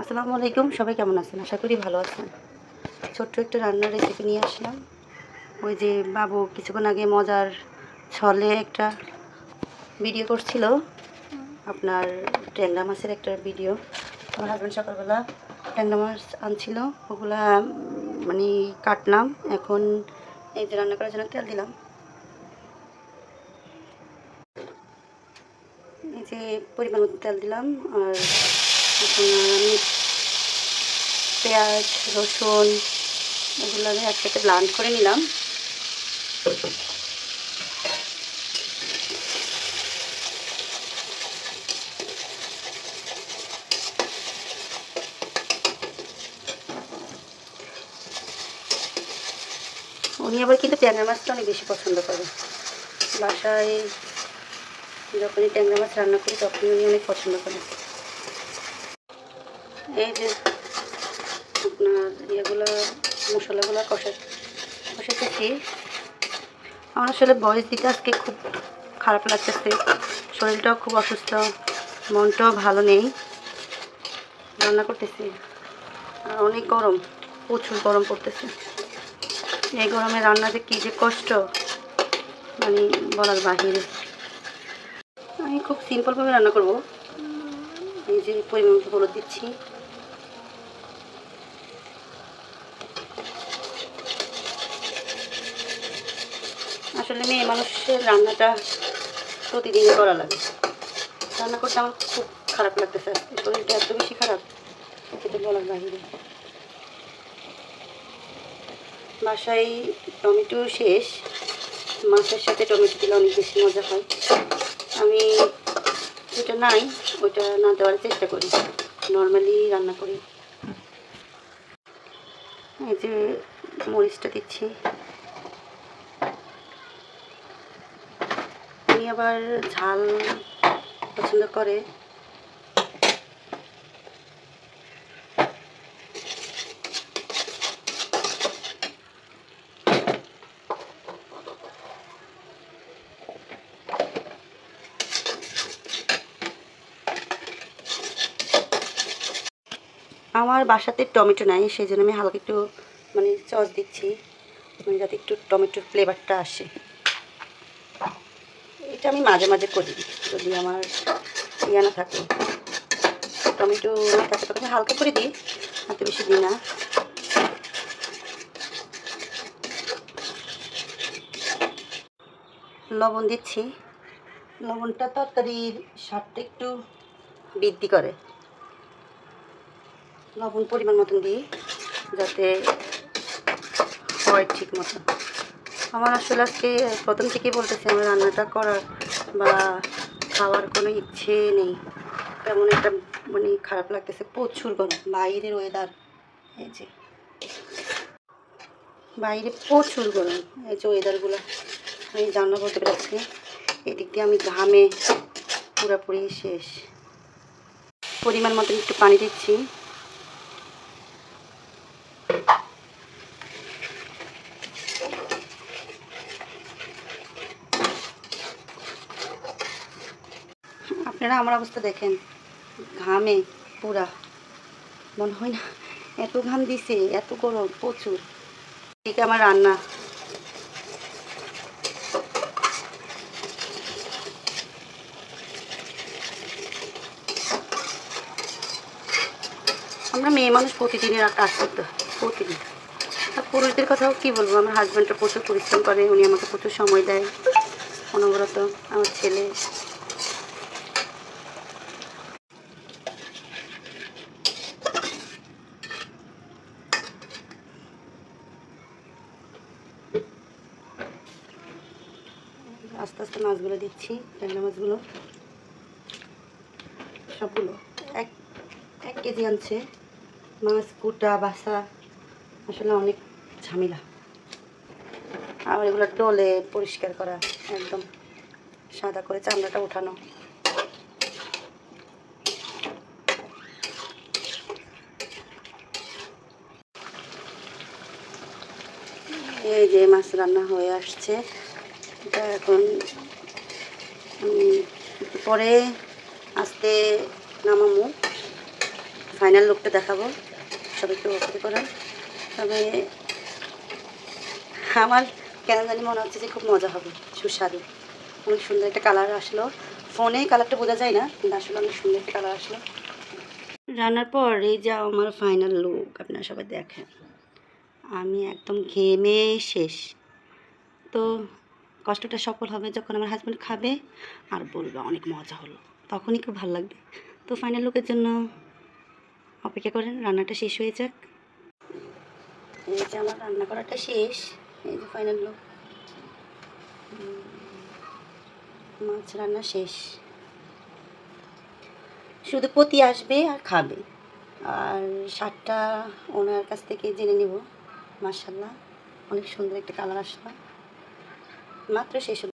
আসসালামু আলাইকুম, সবাই কেমন আছেন? আশা করি ভালো আছেন। ছোট্ট একটা রান্নার রেসিপি নিয়ে আসলাম। ওই যে বাবু কিছুক্ষণ আগে মজার ছলে একটা ভিডিও করছিল। আপনার ট্যাংরা মাছের একটা ভিডিও আমার হাজব্যান্ড সকালবেলা ট্যাংরা মাছ আনছিল। ওগুলা মানে কাটলাম। এখন এই যে রান্না করার জন্য তেল দিলাম। এই যে পরিমাণ তেল দিলাম। আর পেঁয়াজ, রসুন, এগুলো আমি একসাথে ব্লান্ড করে নিলাম। উনি আবার কিন্তু ট্যাংরা মাছটা অনেক বেশি পছন্দ করে। বাসায় যখনই ট্যাংরা মাছ রান্না করি, তখনই উনি অনেক পছন্দ করেন এই যে আপনার ইয়েগুলো, মশলাগুলো কষা কষাতেছি আমার আসলে বয়স দিতে আজকে খুব খারাপ লাগতেছে। শরীরটাও খুব অসুস্থ, মনটাও ভালো নেই। রান্না করতেছি। আর অনেক গরম, প্রচুর গরম পড়তেছে। এই গরমে রান্না যে কী যে কষ্ট মানে বলার বাহিরে। আমি খুব সিম্পলভাবে রান্না করব। এই যে পরিমাণ হলুদ দিচ্ছি। আসলে মেয়ে মানুষের রান্নাটা প্রতিদিনই করা লাগে। রান্না করতে আমার খুব খারাপ লাগতেছে শরীরটা এত বেশি খারাপ যেটা বলার বাহিরে বাসায় টমেটো শেষ। মাছের সাথে টমেটো দিলে অনেক বেশি মজা হয়। আমি যেটা নাই, ওইটা না দেওয়ার চেষ্টা করি। নর্মালি রান্না করি। এই যে মরিচটা দিচ্ছি। আবার ঝাল পছন্দ করে। আমার বাসাতে টমেটো নাই, সেই জন্য আমি হালকা একটু মানে সস দিচ্ছি মানে যাতে একটু টমেটোর ফ্লেভারটা আসে। এটা আমি মাঝে মাঝে করি, যদি আমার ইয়ে না থাকে। টমেটো না থাকে তখন হালকা করে দিই এত বেশি দিই না। লবণ দিচ্ছি। লবণটা তরকারির স্বাদটা একটু বৃদ্ধি করে। লবণ পরিমাণ মতন দিই, যাতে হয় ঠিক মতো আমার আসলে আজকে প্রথম থেকেই বলতেছি, আমার রান্নাটা করার বা খাওয়ার কোনো ইচ্ছে নেই। তেমন একটা মানে খারাপ লাগতেছে, প্রচুর গরম। বাইরের ওয়েদার এই যে। বাইরে প্রচুর গরম, এই যে ওয়েদারগুলো আমি জানলা বলতে পেরেছি। এদিক দিয়ে আমি ঘামে, পুরোপুরি শেষ। পরিমাণ মতন একটু পানি দিচ্ছি। আপনারা আমার অবস্থা দেখেন। ঘামে পুরা। মনে হয় না, এত ঘাম দিছে, এত গরম, প্রচুর। ঠিক আমার রান্না। আমরা মেয়ে মানুষ প্রতিদিনের কাজ করতে প্রতিদিন। আর পুরুষদের কথাও কি বলব? আমার হাজব্যান্ডটা প্রচুর পরিশ্রম করে, উনি আমাকে প্রচুর সময় দেয়। অনবরত আমার ছেলে আস্তে আস্তে মাছগুলো দিচ্ছি, ট্যাংরা মাছগুলো। সবগুলো, এক এক কেজি আনছে। মাছ কুটা বাসা আসলে অনেক ঝামেলা। আবার এগুলো ডলে পরিষ্কার করা, একদম সাদা করে চামড়াটা উঠানো এই যে মাছ রান্না হয়ে আসছে। এটা এখন একটু পরে আস্তে নামামো ফাইনাল লুকটা দেখাবো, সবাইকে অপেক্ষা করেন তবে আমার কেন জানি মনে হচ্ছে যে খুব মজা হবে, সুস্বাদু। অনেক সুন্দর একটা কালার আসলো। ফোনে কালারটা বোঝা যায় না, কিন্তু আসলে অনেক সুন্দর একটা কালার আসলো। রান্নার পর এই যা আমার ফাইনাল লুক আপনারা সবাই দেখেন। আমি একদম ঘেমে শেষ। তো কষ্টটা সফল হবে যখন আমার হাজব্যান্ড খাবে আর বলবে অনেক মজা হলো। তখনই খুব ভালো লাগবে। তো ফাইনাল লুকের জন্য অপেক্ষা করেন, রান্নাটা শেষ হয়ে যাক। এই যে আমার রান্না করাটা শেষ, এই যে ফাইনাল লুক মাছ রান্না শেষ। শুধু পতি আসবে আর খাবে। আর শাকটা ওনার কাছ থেকে জেনে নেব মার্শাল্লাহ অনেক সুন্দর একটা কালার আসলো। মাত্র হলো